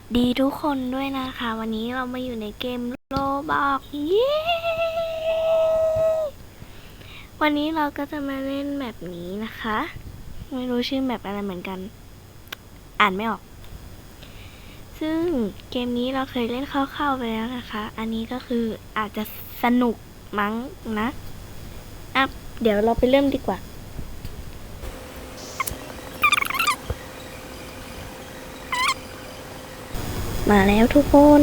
วัสดีทุกคนด้วยนะคะ วันนี้เรามาอยู่ในเกมโลบอกเย้วันนี้เราก็จะมาเล่นแบบนี้นะคะ ไม่รู้ชื่อแบบอะไรเหมือนกัน อ่านไม่ออก ซึ่งเกมนี้เราเคยเล่นคร่าวๆไปแล้วนะคะ อันนี้ก็คืออาจจะสนุกมั้งนะอะเดี๋ยวเราไปเริ่มดีกว่า มาแล้วทุกคน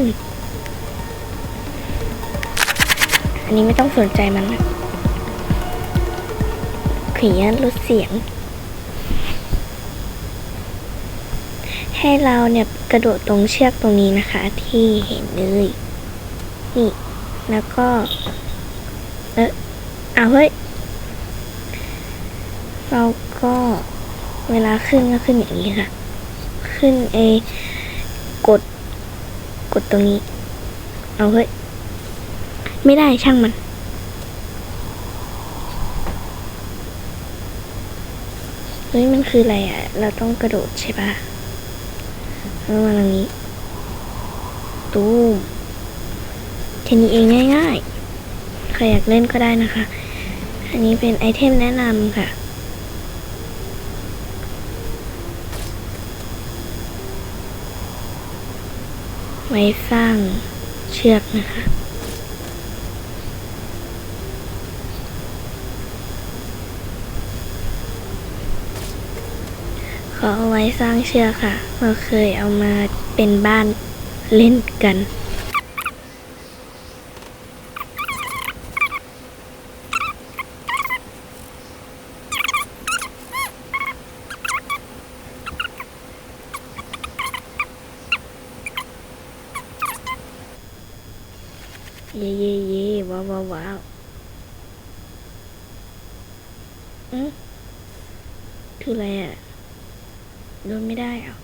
อันนี้ไม่ต้องสนใจมันนะขออนุญาตลดเสียง ให้เราเนี่ยกระโดดตรงเชือกตรงนี้นะคะ ที่เห็นเลยนี่ แล้วก็ เออเอาเฮ้ย เราก็เวลาขึ้นก็ขึ้นอย่างนี้ค่ะ ขึ้นเอ กดตรงนี้ เอาเฮ้ย ไม่ได้ช่างมัน เฮ้ย มันคืออะไรอะ เราต้องกระโดดใช่ปะแล้วมาตรงนี้ ตูมแค่นี้เองง่ายๆ ใครอยากเล่นก็ได้นะคะ อันนี้เป็นไอเทมแนะนำค่ะ ไว้สร้างเชือกนะคะขอเอาไว้สร้างเชือกค่ะ เราเคยเอามาเป็นบ้านเล่นกัน เย่เย่เย่ ว้าวว้าวว้าวอืมคืออะไรอะโดนไม่ได้อะ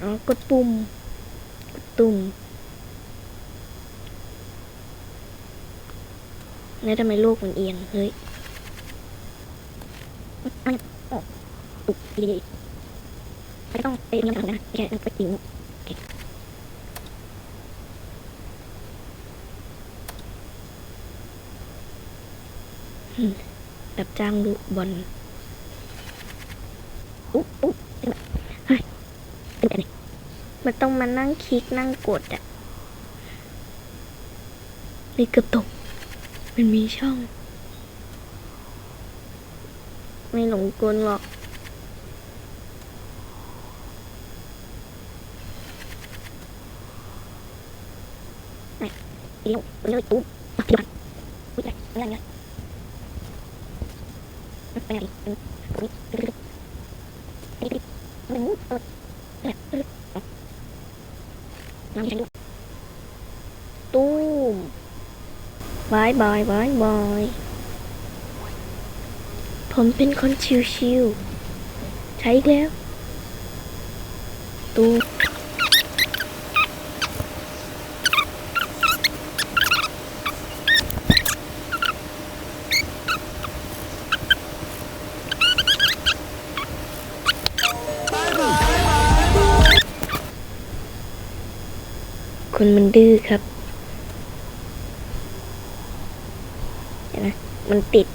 อ๋อกดปุ่ม กดตุ่มแล้วทำไมโลกมันเอียง เฮ้ยไม่ออกตุกดีไม่ต้องไปยังไงนะแกต้องไปติ้ง รับจ้างลูกบอลอุ๊บอุ๊บเฮ้ยเป็นอะไรมันต้องมานั่งคลิกนั่งกดอะนี่เกือบตก มันมีช่อง ไม่หลงกลหรอกไหนเลี้ยวเลี้ยวอุ๊บปฏิบัติอุ๊ยอะไรอะไรอะไร ไปไหนอืม ตู้มบายบายบายบายผมเป็นคนชิวๆใช้แล้วตู้ ดื้อครับ เห็นไหมมันติด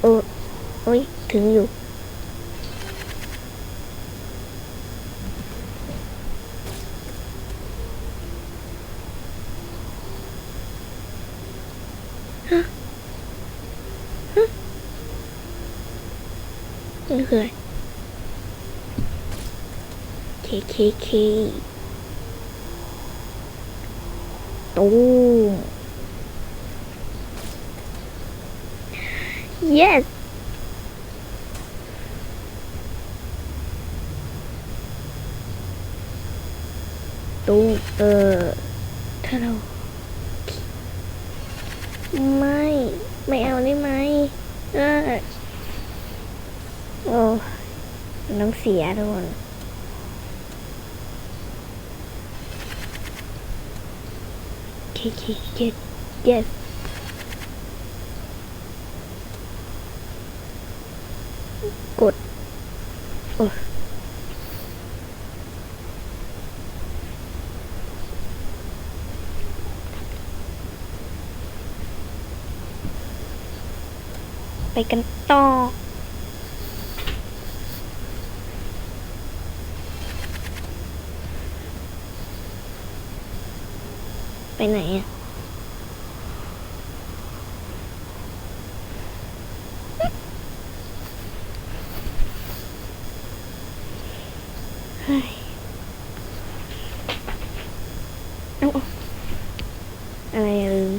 โอ้โอ้ย ถึงอยู่ฮะฮะนี่คืออะไรเคเคเค ตูม yes ตูมเออถ้าเราไม่ ไม่เอาได้ไหมเออโอ้น้องเสียทุกคน okay, yes, yes. Good. Oh. ไปกันต่อ ไปไหนอะเฮ้ยเอาเอาอะไรอะลืม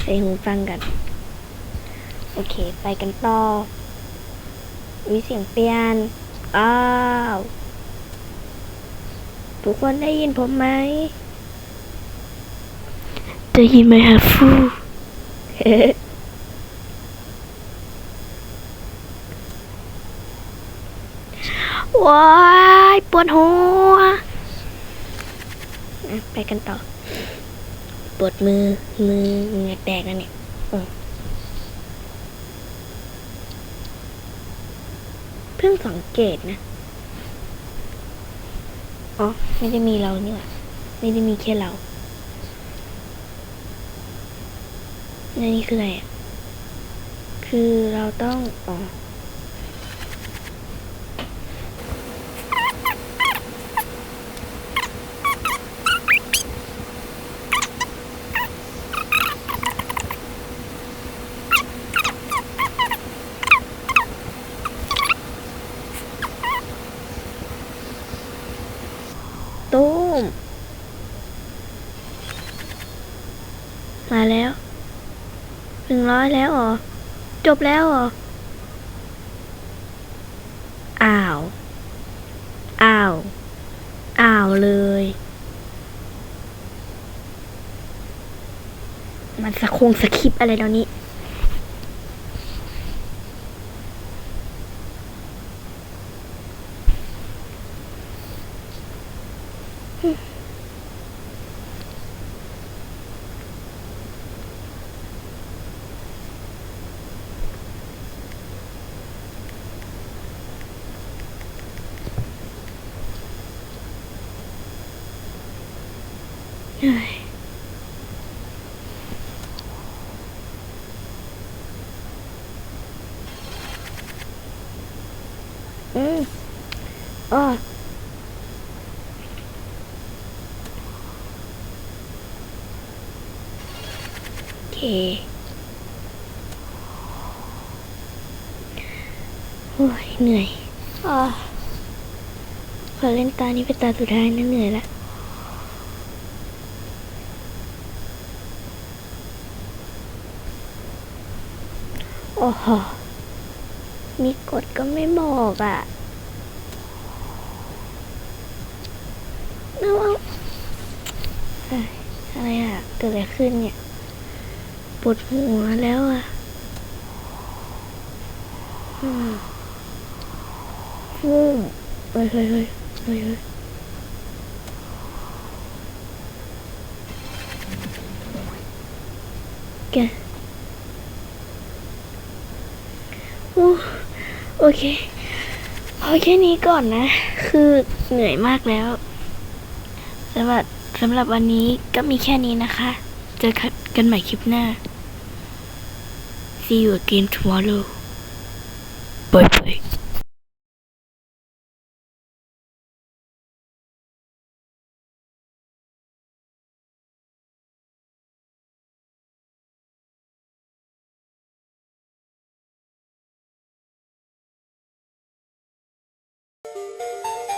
ใส่หูฟังกัน โอเค ไปกันต่อวิเสียงเปลี่ยน อ้าว ทุกคนได้ยินผมไหม ได้ยินไหมฮะฟูว้ายปวดหัวอะไปกันต่อ ปวดมือ มือเหงือกแตกแล้วเนี่ยึ่งสังเกตนะ อ๋อ ไม่ได้มีเรานี่หว่าไม่ได้มีแค่เรานี่คืออะไรอะคือเราต้อง อ๋อ ตุ้ม มาแล้วหนึ่งร้ อยแล้วเหรอ จบแล้วเหรอ อ้าว อ้าว อ้าวเลย มันสะคงสคริปอะไรตอนนี้ เหนื่อยอืมอ๋อโอเคโอ้ยเหนื่อยอ๋อขอเล่นตานี้เป็นตาสุดท้ายนะเหนื่อยละ โอ้โห มีกฎก็ไม่บอกอะเอาเอาอะไรอะ เกิดอะไรขึ้นเนี่ยปวดหัวแล้วอะฟูมเฮ้ยเฮ้ยเฮ้ยเฮ้ยแก โอ้โอ เคเอาแค่นี้ก่อนนะ คือเหนื่อยมากแล้วสำหรับสำหรับวันนี้ก็มีแค่นี้นะคะ เจอกันใหม่คลิปหน้า see you again tomorrow bye bye Música